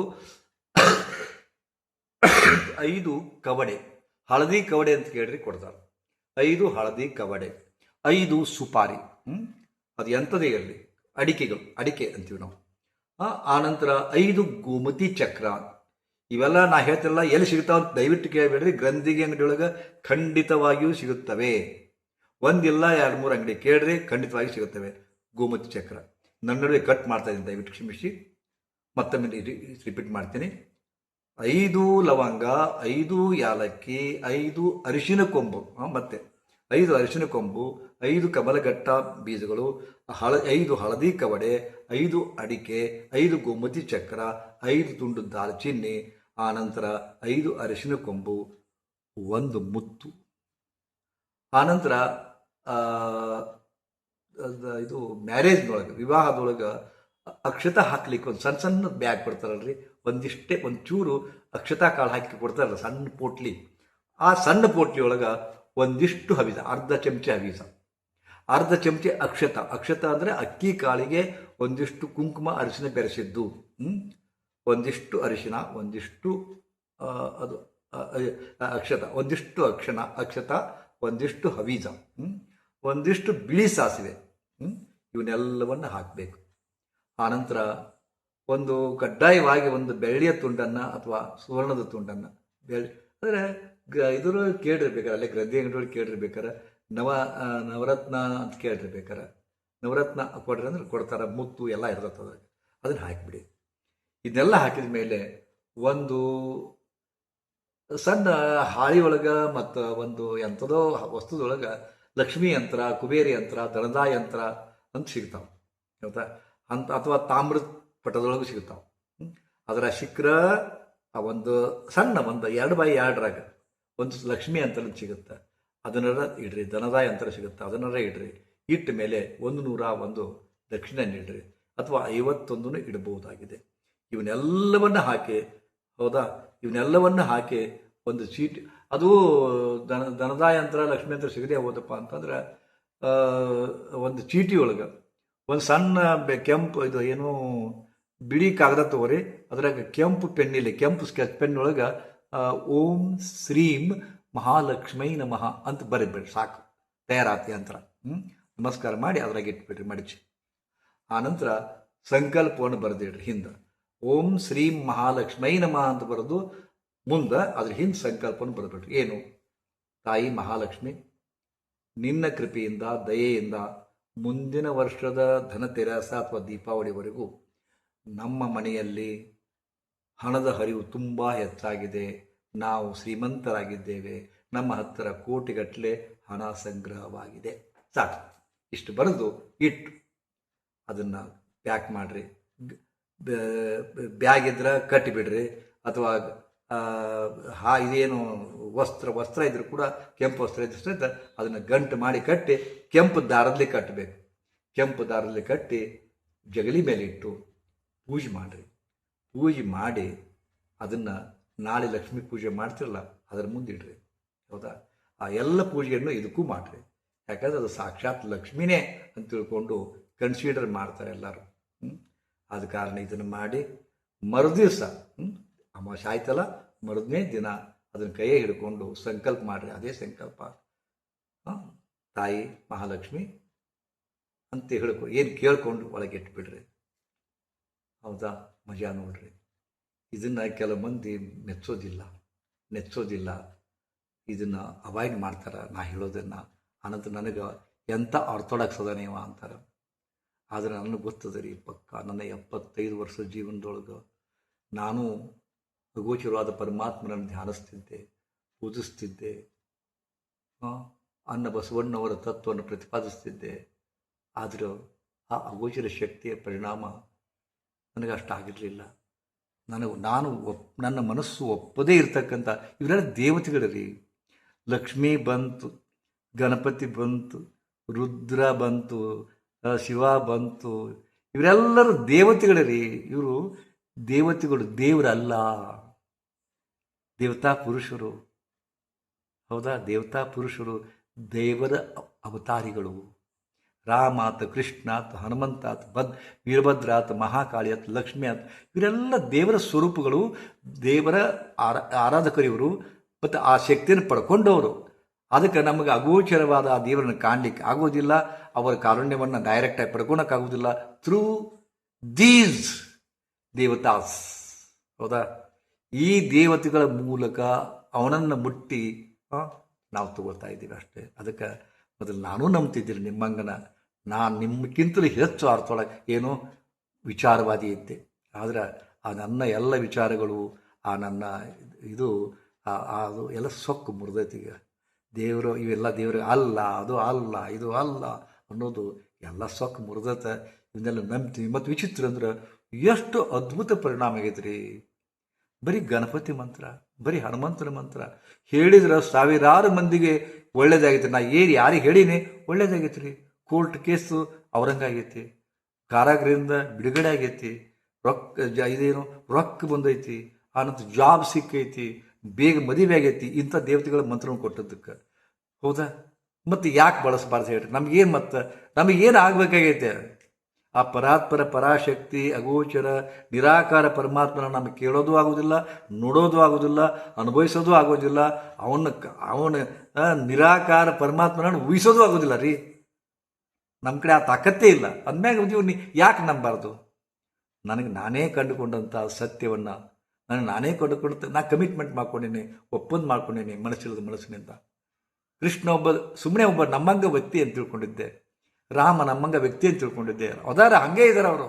[SPEAKER 1] ಐದು ಕವಡೆ. ಹಳದಿ ಕವಡೆ ಅಂತ ಕೇಳ್ರಿ ಕೊಡ್ತಾರೆ. ಐದು ಹಳದಿ ಕವಡೆ, ಐದು ಸುಪಾರಿ? ಅದು ಎಂಥದೇ ಇರಲಿ. ಅಡಿಕೆಗಳು, ಅಡಿಕೆ ಅಂತೀವಿ ನಾವು. ಆನಂತರ ಐದು ಗೋಮತಿ ಚಕ್ರ. ಇವೆಲ್ಲ ನಾ ಹೇಳ್ತಿರಲ್ಲ, ಎಲ್ಲಿ ಸಿಗ್ತಾವ ದಯವಿಟ್ಟು ಕೇಳಬೇಡ್ರಿ. ಗ್ರಂಥಿಗೆ, ಅಂಗಡಿಯೊಳಗೆ ಖಂಡಿತವಾಗಿಯೂ ಸಿಗುತ್ತವೆ. ಒಂದಿಲ್ಲ ಎರಡು ಮೂರು ಅಂಗಡಿ ಕೇಳ್ರಿ, ಖಂಡಿತವಾಗಿ ಸಿಗುತ್ತವೆ. ಗೋಮತಿ ಚಕ್ರ. ನನ್ನ ಕಟ್ ಮಾಡ್ತಾ ಇದ್ದೀನಿ. ದಯವಿಟ್ಟು ಕ್ಷಮಿಸಿ. ಮತ್ತೊಮ್ಮೆ ರಿಪೀಟ್ ಮಾಡ್ತೀನಿ. ಐದು ಲವಂಗ, ಐದು ಯಾಲಕ್ಕಿ, ಐದು ಅರಿಶಿನ ಕೊಂಬು ಮತ್ತೆ ಐದು ಅರಿಶಿನ ಕೊಂಬು, ಐದು ಕಮಲಘಟ್ಟ ಬೀಜಗಳು, ಹಳ, ಐದು ಹಳದಿ ಕವಡೆ, ಐದು ಅಡಿಕೆ, ಐದು ಗೋಮತಿ ಚಕ್ರ, ಐದು ತುಂಡು ದಾಲ್ಚಿನ್ನಿ ಆನಂತರ ಐದು ಅರಿಶಿನ ಕೊಂಬು, ಒಂದು ಮುತ್ತು. ಆನಂತರ ಇದು ಮ್ಯಾರೇಜ್ನೊಳಗೆ, ವಿವಾಹದೊಳಗೆ ಅಕ್ಷತ ಹಾಕ್ಲಿಕ್ಕೆ ಒಂದು ಸಣ್ಣ ಸಣ್ಣ ಬ್ಯಾಗ್ ಕೊಡ್ತಾರಲ್ರಿ. ಒಂದಿಷ್ಟೇ, ಒಂದು ಚೂರು ಅಕ್ಷತಾ ಕಾಳು ಹಾಕಿ ಕೊಡ್ತಾರಲ್ಲ ಸಣ್ಣ ಪೋಟ್ಲಿ. ಆ ಸಣ್ಣ ಪೋಟ್ಲಿ ಒಳಗೆ ಒಂದಿಷ್ಟು ಹವಿಸ ಅರ್ಧ ಚಮಚೆ ಹವಿಸ ಅರ್ಧ ಚಮಚೆ ಅಕ್ಷತ. ಅಕ್ಷತ ಅಂದರೆ ಅಕ್ಕಿ ಕಾಳಿಗೆ ಒಂದಿಷ್ಟು ಕುಂಕುಮ, ಅರಿಶಿನ ಬೆರೆಸಿದ್ದು? ಒಂದಿಷ್ಟು ಅರಿಶಿನ, ಒಂದಿಷ್ಟು ಅದು ಅಕ್ಷತ. ಒಂದಿಷ್ಟು ಅಕ್ಷಣ, ಅಕ್ಷತ, ಒಂದಿಷ್ಟು ಹವೀಜ? ಒಂದಿಷ್ಟು ಬಿಳಿ ಸಾಸಿವೆ? ಇವನ್ನೆಲ್ಲವನ್ನು ಹಾಕಬೇಕು. ಆನಂತರ ಒಂದು ಕಡ್ಡಾಯವಾಗಿ ಒಂದು ಬೆಳ್ಳಿಯ ತುಂಡನ್ನು ಅಥವಾ ಸುವರ್ಣದ ತುಂಡನ್ನು ಬೆಳ್ಳಿ ಅಂದರೆ ಇದ್ರ ಕೇಳಿರ್ಬೇಕಾರೆ, ಅಲ್ಲೇ ಗ್ರಂಥಿ ಅಂಗಡಿಯೊಳಗೆ ಕೇಳಿರ್ಬೇಕಾರೆ, ನವ ನವರತ್ನ ಅಂತ ಕೇಳಿರ್ಬೇಕಾರೆ, ನವರತ್ನ ಕೊಡ್ರಿ ಅಂದ್ರೆ ಕೊಡ್ತಾರೆ, ಮುತ್ತು ಎಲ್ಲ ಇರ್ತದೆ ಅದನ್ನು ಹಾಕಿಬಿಡಿ. ಇದನ್ನೆಲ್ಲ ಹಾಕಿದ ಮೇಲೆ ಒಂದು ಸಣ್ಣ ಹಾಳಿ ಒಳಗೆ ಮತ್ತು ಒಂದು ಎಂಥದೋ ವಸ್ತುದೊಳಗೆ ಲಕ್ಷ್ಮೀ ಯಂತ್ರ, ಕುಬೇರಿ ಯಂತ್ರ ದನದ ಯಂತ್ರ ಅಂತ ಸಿಗ್ತಾವೆ. ಅಂತ ಅಥವಾ ತಾಮ್ರದ ಪಟದೊಳಗೂ ಸಿಗ್ತಾವೆ. ಅದರ ಶಿಖರ ಆ ಒಂದು ಸಣ್ಣ ಒಂದು ಎರಡು ಬೈ ಎರಡರಾಗ ಒಂದು ಲಕ್ಷ್ಮಿ ಯಂತ್ರ ಸಿಗುತ್ತೆ. ಅದನ್ನರ ಇಡ್ರಿ ದನದ ಯಂತ್ರ ಸಿಗುತ್ತೆ. ಅದನ್ನರ ಇಡ್ರಿ. ಇಟ್ಟ ಮೇಲೆ ಒಂದು ನೂರ ಒಂದು ದಕ್ಷಿಣ ನೀಡ್ರಿ ಅಥವಾ ಐವತ್ತೊಂದನ್ನು ಇಡಬಹುದಾಗಿದೆ. ಇವನ್ನೆಲ್ಲವನ್ನು ಹಾಕಿ, ಹೌದಾ? ಇವನ್ನೆಲ್ಲವನ್ನು ಹಾಕಿ ಒಂದು ಚೀಟಿ ಅದು ದನ ದನದಾಯಂತ್ರ ಯಂತ್ರ ಸಿಗದೆ ಹೋದಪ್ಪ ಅಂತಂದ್ರೆ ಒಂದು ಚೀಟಿ ಒಳಗೆ, ಒಂದು ಸಣ್ಣ ಬೆ- ಕೆಂಪು, ಇದು ಏನು, ಬಿಳಿ ಕಾಗದ ತಗೋರಿ, ಅದ್ರಾಗ ಕೆಂಪು ಪೆನ್ನಿಲ್ಲ ಕೆಂಪು ಸ್ಕೆಚ್ ಪೆನ್ ಒಳಗೆ ಓಂ ಶ್ರೀಂ ಮಹಾಲಕ್ಷ್ಮೈ ನಮಃ ಅಂತ ಬರೀಬೇಡಿ ಸಾಕು, ತಯಾರಾತಿ ಯಂತ್ರ ಹ್ಞೂ ನಮಸ್ಕಾರ ಮಾಡಿ ಅದ್ರಾಗ ಇಟ್ಬಿಡ್ರಿ, ಮಡಚಿ. ಆನಂತರ ಸಂಕಲ್ಪವನ್ನು ಬರೆದಿಡ್ರಿ ಹಿಂದೆ. ಓಂ ಶ್ರೀಂ ಮಹಾಲಕ್ಷ್ಮೈ ನಮಃ ಅಂತ ಬರೆದು ಮುಂದೆ ಅದ್ರ ಹಿಂದೆ ಸಂಕಲ್ಪವನ್ನು ಬರಬೇಕು ಏನು? ತಾಯಿ ಮಹಾಲಕ್ಷ್ಮಿ, ನಿನ್ನ ಕೃಪೆಯಿಂದ, ದಯೆಯಿಂದ ಮುಂದಿನ ವರ್ಷದ ಧನತೆರಸ ಅಥವಾ ದೀಪಾವಳಿವರೆಗೂ ನಮ್ಮ ಮನೆಯಲ್ಲಿ ಹಣದ ಹರಿವು ತುಂಬ ಹೆಚ್ಚಾಗಿದೆ. ನಾವು ಶ್ರೀಮಂತರಾಗಿದ್ದೇವೆ. ನಮ್ಮ ಹತ್ತಿರ ಕೋಟಿಗಟ್ಟಲೆ ಹಣ ಸಂಗ್ರಹವಾಗಿದೆ. ಸಾಕು. ಇಷ್ಟು ಬರೆದು ಇಟ್ಟು ಅದನ್ನು ಪ್ಯಾಕ್ ಮಾಡಿರಿ. ಬ್ಯಾಗ್ ಇದ್ರೆ ಕಟ್ಟಿಬಿಡ್ರಿ. ಅಥವಾ ಹಾ ಇದೇನು ವಸ್ತ್ರ ವಸ್ತ್ರ ಇದ್ರೂ ಕೂಡ ಕೆಂಪು ವಸ್ತ್ರ ಇದ್ರೆ ಸಹಿತ ಅದನ್ನು ಗಂಟು ಮಾಡಿ ಕಟ್ಟಿ ಕೆಂಪು ದಾರದಲ್ಲಿ ಕಟ್ಟಬೇಕು ಕೆಂಪು ದಾರದಲ್ಲಿ ಕಟ್ಟಿ ಜಗಲಿ ಮೇಲೆ ಇಟ್ಟು ಪೂಜೆ ಮಾಡಿರಿ. ಪೂಜೆ ಮಾಡಿ ಅದನ್ನು ನಾಳೆ ಲಕ್ಷ್ಮಿ ಪೂಜೆ ಮಾಡ್ತಿರಲ್ಲ, ಅದರ ಮುಂದಿಡ್ರಿ ಹೌದಾ? ಆ ಎಲ್ಲ ಪೂಜೆಯನ್ನು ಇದಕ್ಕೂ ಮಾಡಿರಿ. ಯಾಕಂದ್ರೆ ಅದು ಸಾಕ್ಷಾತ್ ಲಕ್ಷ್ಮಿನೇ ಅಂತ ತಿಳ್ಕೊಂಡು ಕನ್ಸಿಡರ್ ಮಾಡ್ತಾರೆ ಎಲ್ಲರೂ. ಹ್ಞೂ ಆದ ಕಾರಣ ಇದನ್ನು ಮಾಡಿ ಮರುದಿವಸ ಅಮಾವಾಸ್ಯೆ ಆಯ್ತಲ್ಲ ಮರುದನೇ ದಿನ ಅದನ್ನು ಕೈಯೇ ಹಿಡ್ಕೊಂಡು ಸಂಕಲ್ಪ ಮಾಡಿರಿ, ಅದೇ ಸಂಕಲ್ಪ? ತಾಯಿ ಮಹಾಲಕ್ಷ್ಮಿ ಅಂತ ಹೇಳ್ಕೊ, ಏನು ಕೇಳ್ಕೊಂಡು ಒಳಗೆ ಇಟ್ಬಿಡ್ರಿ ಹೌದಾ? ಮಜಾ ನೋಡ್ರಿ. ಇದನ್ನು ಕೆಲವು ಮಂದಿ ಮೆಚ್ಚೋದಿಲ್ಲ, ನೆಚ್ಚೋದಿಲ್ಲ. ಇದನ್ನು ಅವಾಯ್ಡ್ ಮಾಡ್ತಾರೆ, ನಾ ಹೇಳೋದನ್ನು. ಅನಂತರ ನನಗೆ ಎಂಥ ಆರ್ಥೋಡಾಕ್ಸ್ ಅದ ನೀವು ಅಂತಾರೆ. ಆದರೆ ನನಗೆ ಗೊತ್ತದ ರೀ, ಪಕ್ಕ ನನ್ನ ಎಪ್ಪತ್ತೈದು ವರ್ಷ ಜೀವನದೊಳಗೆ ನಾನು ಅಗೋಚರವಾದ ಪರಮಾತ್ಮನನ್ನು ಧ್ಯಾನಿಸ್ತಿದ್ದೆ, ಪೂಜಿಸ್ತಿದ್ದೆ ಅನ್ನ ಬಸವಣ್ಣವರ ತತ್ವವನ್ನು ಪ್ರತಿಪಾದಿಸ್ತಿದ್ದೆ. ಆದರೂ ಆ ಅಗೋಚರ ಶಕ್ತಿಯ ಪರಿಣಾಮ ನನಗೆ ಅಷ್ಟಾಗಿರಲಿಲ್ಲ ನನಗೆ, ನಾನು ಒಪ್, ನನ್ನ ಮನಸ್ಸು ಒಪ್ಪದೇ ಇರತಕ್ಕಂಥ, ಇವರೆಲ್ಲ ದೇವತೆಗಳು ರೀ ಲಕ್ಷ್ಮೀ ಬಂತು, ಗಣಪತಿ ಬಂತು, ರುದ್ರ ಬಂತು ಶಿವ ಬಂತು, ಇವರೆಲ್ಲರೂ ದೇವತೆಗಳು ರೀ ಇವರು ದೇವತೆಗಳು ದೇವರಲ್ಲ. ದೇವತಾ ಪುರುಷರು. ಹೌದಾ? ದೇವತಾ ಪುರುಷರು ದೇವರ ಅವತಾರಿಗಳು. ರಾಮ ಆತ ಕೃಷ್ಣ ಆತ ಹನುಮಂತ ಆತ ಬದ್ ವೀರಭದ್ರ ಆತ ಮಹಾಕಾಳಿ ಆತ ಲಕ್ಷ್ಮಿ ಆತ ಇವರೆಲ್ಲ ದೇವರ ಸ್ವರೂಪಗಳು, ದೇವರ ಆರಾ ಆರಾಧಕರು ಇವರು ಮತ್ತು ಆ ಶಕ್ತಿಯನ್ನು ಪಡ್ಕೊಂಡವರು. ಅದಕ್ಕೆ ನಮಗೆ ಅಗೋಚರವಾದ ಆ ದೇವರನ್ನು ಕಾಣಲಿಕ್ಕೆ ಆಗೋದಿಲ್ಲ. ಅವರ ಕಾರುಣ್ಯವನ್ನು ಡೈರೆಕ್ಟಾಗಿ ಪಡ್ಕೊಳಕ್ಕಾಗೋದಿಲ್ಲ. Through these ದೇವತಾಸ್. ಹೌದಾ? ಈ ದೇವತೆಗಳ ಮೂಲಕ ಅವನನ್ನು ಮುಟ್ಟಿ ನಾವು ತಗೋತಾ ಇದ್ದೀವಿ ಅಷ್ಟೇ. ಅದಕ್ಕೆ ಮೊದಲು ನಾನು ನಂಬ್ತಿದ್ದೀನಿ ನಿಮ್ಮಂಗನ. ನಾನು ನಿಮ್ಮಕ್ಕಿಂತಲೂ ಹೆಚ್ಚು ಅರ್ಥೊಳಗೆ ಏನೋ ವಿಚಾರವಾದಿ ಇದ್ದೆ. ಆದರೆ ಆ ನನ್ನ ಎಲ್ಲ ವಿಚಾರಗಳು, ಆ ನನ್ನ ಇದು ಅದು ಎಲ್ಲ ಸೊಕ್ಕು ಮುರಿದೈತಿ ಈಗ. ದೇವರು, ಇವೆಲ್ಲ ದೇವರು, ಅಲ್ಲ, ಅದು ಅಲ್ಲ, ಇದು ಅಲ್ಲ ಅನ್ನೋದು ಎಲ್ಲ ಸೊಕ್ಕು ಮುರಿದೈತೆ. ಇವನ್ನೆಲ್ಲ ನಂಬ್ತೀವಿ ಮತ್ತು ವಿಚಿತ್ರ ಅಂದ್ರೆ ಎಷ್ಟು ಅದ್ಭುತ ಪರಿಣಾಮ ಆಗೈತೆ ರೀ. ಬರೀ ಗಣಪತಿ ಮಂತ್ರ, ಬರೀ ಹನುಮಂತನ ಮಂತ್ರ ಹೇಳಿದ್ರೆ ಸಾವಿರಾರು ಮಂದಿಗೆ ಒಳ್ಳೇದಾಗೈತೆ ನಾ ಏನು ಯಾರಿಗೆ ಹೇಳೀನಿ? ಒಳ್ಳೇದಾಗೈತೆ ರೀ. ಕೋರ್ಟ್ ಕೇಸು ಅವರಂಗಾಗೈತಿ ಕಾರಾಗೃಹದಿಂದ ಬಿಡುಗಡೆ ಆಗೈತಿ, ರೊಕ್ಕ ಜ ಇದೇನು ರೊಕ್ಕ ಬಂದೈತಿ ಆನಂತರ ಜಾಬ್ ಸಿಕ್ಕೈತಿ, ಬೇಗ ಮದುವೆ ಆಗೈತಿ, ಇಂಥ ದೇವತೆಗಳ ಮಂತ್ರವನ್ನು ಕೊಟ್ಟದ್ದಕ್ಕೆ. ಹೌದಾ? ಮತ್ತು ಯಾಕೆ ಬಳಸಬಾರ್ದು ಹೇಳ್ರಿ? ನಮಗೇನು ಮತ್ತು? ನಮಗೇನು ಆಗ್ಬೇಕಾಗೈತೆ? ಆ ಪರಾತ್ಪರ ಪರಾಶಕ್ತಿ, ಅಗೋಚರ, ನಿರಾಕಾರ ಪರಮಾತ್ಮನ ನಮಗೆ ಕೇಳೋದು ಆಗೋದಿಲ್ಲ, ನೋಡೋದು ಆಗೋದಿಲ್ಲ, ಅನುಭವಿಸೋದು ಆಗೋದಿಲ್ಲ. ಅವನ ಅವನ ನಿರಾಕಾರ ಪರಮಾತ್ಮನ ಊಹಿಸೋದು ಆಗೋದಿಲ್ಲ ರೀ. ನಮ್ಮ ಕಡೆ ಆ ತಾಕತ್ತೇ ಇಲ್ಲ. ಅಂದ್ಮ್ಯಾಗ ನೀವು ಯಾಕೆ ನಂಬಾರ್ದು? ನನಗೆ ನಾನೇ ಕಂಡುಕೊಂಡಂಥ ಸತ್ಯವನ್ನು, ನನಗೆ ನಾನೇ ಕಂಡುಕೊಂಡಂಥ, ನಾ ಕಮಿಟ್ಮೆಂಟ್ ಮಾಡ್ಕೊಂಡೀನಿ, ಒಪ್ಪಂದು ಮಾಡ್ಕೊಂಡೀನಿ, ಮನಸ್ಸಿಲ್ಲದ ಮನಸ್ಸಿನಿಂದ. ಕೃಷ್ಣ ಒಬ್ಬ ಸುಮ್ಮನೆ ಒಬ್ಬ ನಮ್ಮಂಗ ವ್ಯಕ್ತಿ ಅಂತ ತಿಳ್ಕೊಂಡಿದ್ದೆ. ರಾಮ ನಮ್ಮಂಗ ವ್ಯಕ್ತಿ ಅಂತ ತಿಳ್ಕೊಂಡಿದ್ದೆ. ಅದಾರ ಹಂಗೆ ಇದ್ದಾರೆ ಅವರು.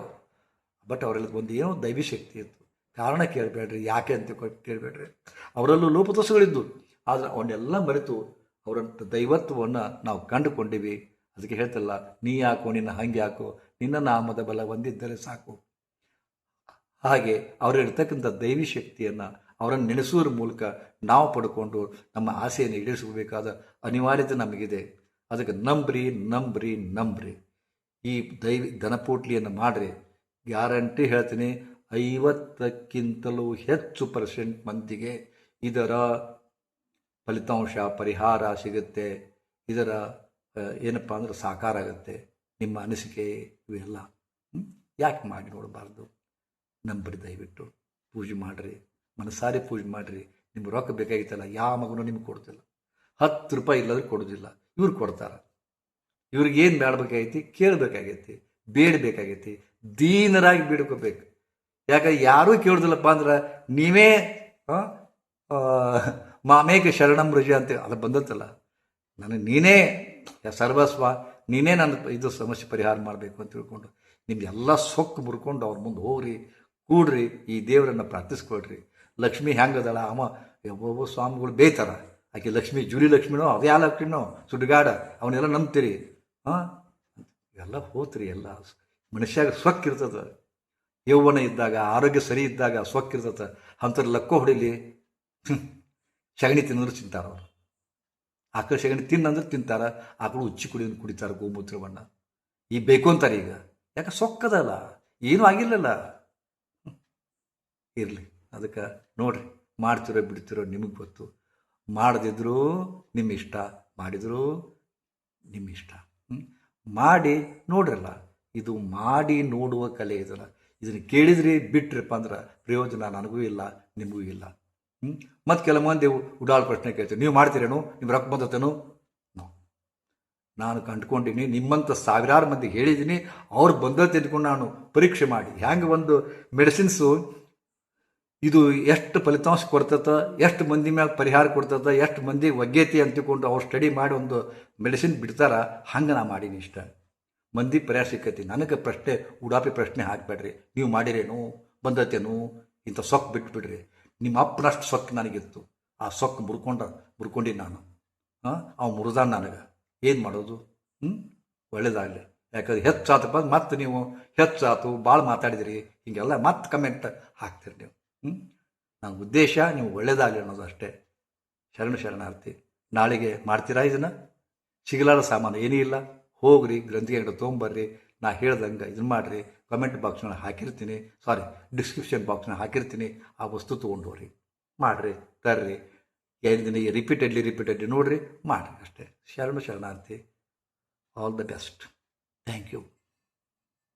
[SPEAKER 1] ಬಟ್ ಅವರಲ್ಲಿ ಒಂದು ಏನೋ ದೈವಿ ಶಕ್ತಿ ಇತ್ತು. ಕಾರಣ ಕೇಳಬೇಡ್ರಿ, ಯಾಕೆ ಅಂತ ಕೇಳಬೇಡ್ರಿ. ಅವರಲ್ಲೂ ಲೋಪದೋಷಗಳಿದ್ದು ಆದರೆ ಅವನ್ನೆಲ್ಲ ಮರೆತು ಅವರಂಥ ದೈವತ್ವವನ್ನು ನಾವು ಕಂಡುಕೊಂಡಿವಿ. ಅದಕ್ಕೆ ಹೇಳ್ತಲ್ಲ, ನೀ ಯಾಕೋ, ನಿನ್ನ ಹಂಗೆ ಯಾಕೋ? ನಿನ್ನ ನಾಮದ ಬಲ ಒಂದಿದ್ದರೆ ಸಾಕು. ಹಾಗೆ ಅವರಿರ್ತಕ್ಕಂಥ ದೈವಿ ಶಕ್ತಿಯನ್ನು ಅವರನ್ನು ನೆನೆಸುವುದರ ಮೂಲಕ ನಾವು ಪಡ್ಕೊಂಡು ನಮ್ಮ ಆಸೆಯನ್ನು ಈಡೇರಿಸಬೇಕಾದ ಅನಿವಾರ್ಯತೆ ನಮಗಿದೆ. ಅದಕ್ಕೆ ನಂಬ್ರಿ ನಂಬ್ರಿ ನಂಬ್ರಿ. ಈ ದೈವಿ ಧನಪೋಟ್ಲಿಯನ್ನು ಮಾಡಿರಿ. ಗ್ಯಾರಂಟಿ ಹೇಳ್ತೀನಿ, ಐವತ್ತಕ್ಕಿಂತಲೂ ಹೆಚ್ಚು ಪರ್ಸೆಂಟ್ ಮಂದಿಗೆ ಇದರ ಫಲಿತಾಂಶ, ಪರಿಹಾರ ಸಿಗುತ್ತೆ. ಇದರ ಏನಪ್ಪ ಅಂದ್ರೆ ಸಾಕಾರ ಆಗುತ್ತೆ. ನಿಮ್ಮ ಅನಿಸಿಕೆ ಇವೆಲ್ಲ ಯಾಕೆ ಮಾಡಿ ನೋಡಬಾರ್ದು? ನಂಬ್ರಿ ದಯವಿಟ್ಟು. ಪೂಜೆ ಮಾಡಿರಿ. ಮನಸಾರಿ ಪೂಜೆ ಮಾಡಿರಿ. ನಿಮ್ಗೆ ರೊಕ್ಕ ಬೇಕಾಗಿತ್ತಲ್ಲ ಯಾವ ಮಗನೂ ನಿಮ್ಗೆ ಕೊಡ್ತಿಲ್ಲ. ಹತ್ತು ರೂಪಾಯಿ ಇಲ್ಲದ್ರೆ ಕೊಡೋದಿಲ್ಲ. ಇವ್ರು ಕೊಡ್ತಾರೆ. ಇವ್ರಿಗೆ ಏನು ಬೇಡಬೇಕಾಗೈತಿ ಕೇಳಬೇಕಾಗೈತಿ. ಬೇಡಬೇಕಾಗೈತಿ. ದೀನರಾಗಿ ಬೇಡ್ಕೋಬೇಕು. ಯಾಕಂದ್ರೆ ಯಾರೂ ಕೇಳೋದಿಲ್ಲಪ್ಪ ಅಂದ್ರೆ ನೀವೇ ಮಾಮೇಕ ಶರಣಂ ರುಜಿ ಅಂತ ಅದು ಬಂದತ್ತಲ್ಲ. ನನಗೆ ನೀನೇ ಸರ್ವಸ್ವ, ನೀನೇ ನನ್ನ ಇದು ಸಮಸ್ಯೆ ಪರಿಹಾರ ಮಾಡಬೇಕು ಅಂತ ತಿಳ್ಕೊಂಡು ನಿಮ್ಗೆಲ್ಲ ಸೊಕ್ಕು ಮುರ್ಕೊಂಡು ಅವ್ರ ಮುಂದೆ ಹೋಗ್ರಿ, ಕೂಡ್ರಿ, ಈ ದೇವರನ್ನು ಪ್ರಾರ್ಥಿಸ್ಕೊಳ್ರಿ. ಲಕ್ಷ್ಮಿ ಹೆಂಗದಳ? ಅಮ್ಮ ಒಬ್ಬೊಬ್ಬ ಸ್ವಾಮಿಗಳು ಬೇಯ್ತಾರ. ಆಕೆ ಲಕ್ಷ್ಮಿ ಜೂಲಿ ಲಕ್ಷ್ಮಿನೋ ಅದೇ ಯಾವ ಲಕ್ಷ್ಮಿನೋ, ಸುಡ್ಗಾಡ, ಅವನ್ನೆಲ್ಲ ನಂಬ್ತೀರಿ. ಹಾಂ ಎಲ್ಲ ಹೋತ್ರಿ, ಎಲ್ಲ ಮನುಷ್ಯಾಗ ಸೊಕ್ಕಿರ್ತದ ಯೌವನ ಇದ್ದಾಗ, ಆರೋಗ್ಯ ಸರಿ ಇದ್ದಾಗ ಸೊಕ್ಕಿರ್ತದೆ ಅಂಥವ್ರು ಲಕ್ಕೋ ಹೊಡಿಲಿ. ಸಗಣಿ ತಿನ್ನೋರು ತಿಂತಾರೆ ಅವರು. ಆಕಳು ಸಗಣಿ ತಿನ್ನಂದ್ರೆ ತಿಂತಾರ, ಆಕಳು ಉಚ್ಚಿ ಕುಡಿ ಕುಡಿತಾರೆ ಬಣ್ಣ. ಈ ಬೇಕು ಅಂತಾರೆ ಈಗ. ಯಾಕೆ ಸೊಕ್ಕದಲ್ಲ ಏನೂ ಆಗಿಲ್ಲಲ್ಲ. ಇರಲಿ. ಅದಕ್ಕೆ ನೋಡ್ರಿ, ಮಾಡ್ತಿರೋ ಬಿಡ್ತಿರೋ ನಿಮಗೆ ಗೊತ್ತು. ಮಾಡದಿದ್ರೂ ನಿಮ್ಮ ಇಷ್ಟ ಮಾಡಿದರೂ ನಿಮ್ಮ ಇಷ್ಟ? ಮಾಡಿ ನೋಡ್ರಲ್ಲ, ಇದು ಮಾಡಿ ನೋಡುವ ಕಲೆ ಇದಲ್ಲ. ಇದನ್ನು ಕೇಳಿದ್ರಿ ಬಿಟ್ರಪ್ಪ ಅಂದ್ರೆ ಪ್ರಯೋಜನ ನನಗೂ ಇಲ್ಲ, ನಿಮಗೂ ಇಲ್ಲ. ಹ್ಞೂ ಮತ್ತು ಕೆಲ ಮಂದಿ ಉಡಾಳ್ ಪ್ರಶ್ನೆ ಕೇಳ್ತೀವಿ ನೀವು ಮಾಡ್ತೀರೇನು? ನಿಮ್ಮ ರೊಕ್ಕ ಬಂದತೇನು ನಾನು ಕಂಡುಕೊಂಡಿನಿ ನಿಮ್ಮಂಥ ಸಾವಿರಾರು ಮಂದಿಗೆ ಹೇಳಿದ್ದೀನಿ ಅವ್ರು ಬಂದ ತಿಂದ್ಕೊಂಡು ನಾನು ಪರೀಕ್ಷೆ ಮಾಡಿ. ಹ್ಯಾಂಗೆ ಒಂದು ಮೆಡಿಸಿನ್ಸು ಇದು ಎಷ್ಟು ಫಲಿತಾಂಶ ಕೊಡ್ತದ ಎಷ್ಟು ಮಂದಿ ಮ್ಯಾಲ ಪರಿಹಾರ ಕೊಡ್ತದ ಎಷ್ಟು ಮಂದಿ ಒಗ್ಗೈತಿ ಅಂತಿಕೊಂಡು ಅವ್ರು ಸ್ಟಡಿ ಮಾಡಿ ಒಂದು ಮೆಡಿಸಿನ್ ಬಿಡ್ತಾರ, ಹಂಗೆ ನಾ ಮಾಡೀನಿ ಇಷ್ಟ. ಮಂದಿ ಪರಿಹಾರ ಸಿಕ್ಕೈತಿ. ನನಗೆ ಪ್ರಶ್ನೆ, ಉಡಾಪಿ ಪ್ರಶ್ನೆ ಹಾಕಬೇಡ್ರಿ. ನೀವು ಮಾಡಿರೇನು? ಬಂದತೇನು? ಇಂಥ ಸೊಕ್ಕು ಬಿಟ್ಬಿಡ್ರಿ. ನಿಮ್ಮ ಅಪ್ಪನಷ್ಟು ಸೊಕ್ಕು ನನಗಿತ್ತು. ಆ ಸೊಕ್ಕು ಮುರ್ಕೊಂಡ, ಮುರ್ಕೊಂಡಿ ನಾನು. ಹಾಂ ಅವ ಮುರಿದಾನ ನನಗೆ. ಏನು ಮಾಡೋದು? ಹ್ಞೂ ಒಳ್ಳೇದಾಗಲಿ. ಯಾಕಂದ್ರೆ ಹೆಚ್ಚಾತಪ್ಪ ಮತ್ತೆ ನೀವು ಹೆಚ್ಚಾತು ಭಾಳ ಮಾತಾಡಿದಿರಿ. ಹೀಗೆಲ್ಲ ಮತ್ತೆ ಕಮೆಂಟ್ ಹಾಕ್ತೀರಿ ನೀವು. ನನ್ನ ಉದ್ದೇಶ ನೀವು ಒಳ್ಳೇದಾಗಲಿ ಅನ್ನೋದು ಅಷ್ಟೇ. ಶರಣ ಶರಣಾರ್ಥಿ, ನಾಳೆಗೆ ಮಾಡ್ತೀರಾ ಇದನ್ನು? ಸಿಗಲಾರ ಸಾಮಾನು ಏನೂ ಇಲ್ಲ. ಹೋಗ್ರಿ ಅಂಗಡಿ ತೊಗೊಂಬರ್ರಿ. ನಾ ಹೇಳ್ದಂಗೆ ಇದನ್ನ ಮಾಡಿರಿ. ಕಮೆಂಟ್ ಬಾಕ್ಸ್ನಲ್ಲಿ ಹಾಕಿರ್ತೀನಿ. ಸಾರಿ ಡಿಸ್ಕ್ರಿಪ್ಷನ್ ಬಾಕ್ಸ್ನ ಹಾಕಿರ್ತೀನಿ. ಆ ವಸ್ತು ತೊಗೊಂಡು ಹೋಗ್ರಿ. ಮಾಡಿರಿ, ತರ್ರಿ. ಎರಡು ದಿನ ರಿಪೀಟೆಡ್ಲಿ ರಿಪೀಟೆಡ್ಲಿ ನೋಡಿರಿ, ಮಾಡಿರಿ ಅಷ್ಟೇ. ಶರಣ ಶರಣಾರ್ಥಿ all the best thank you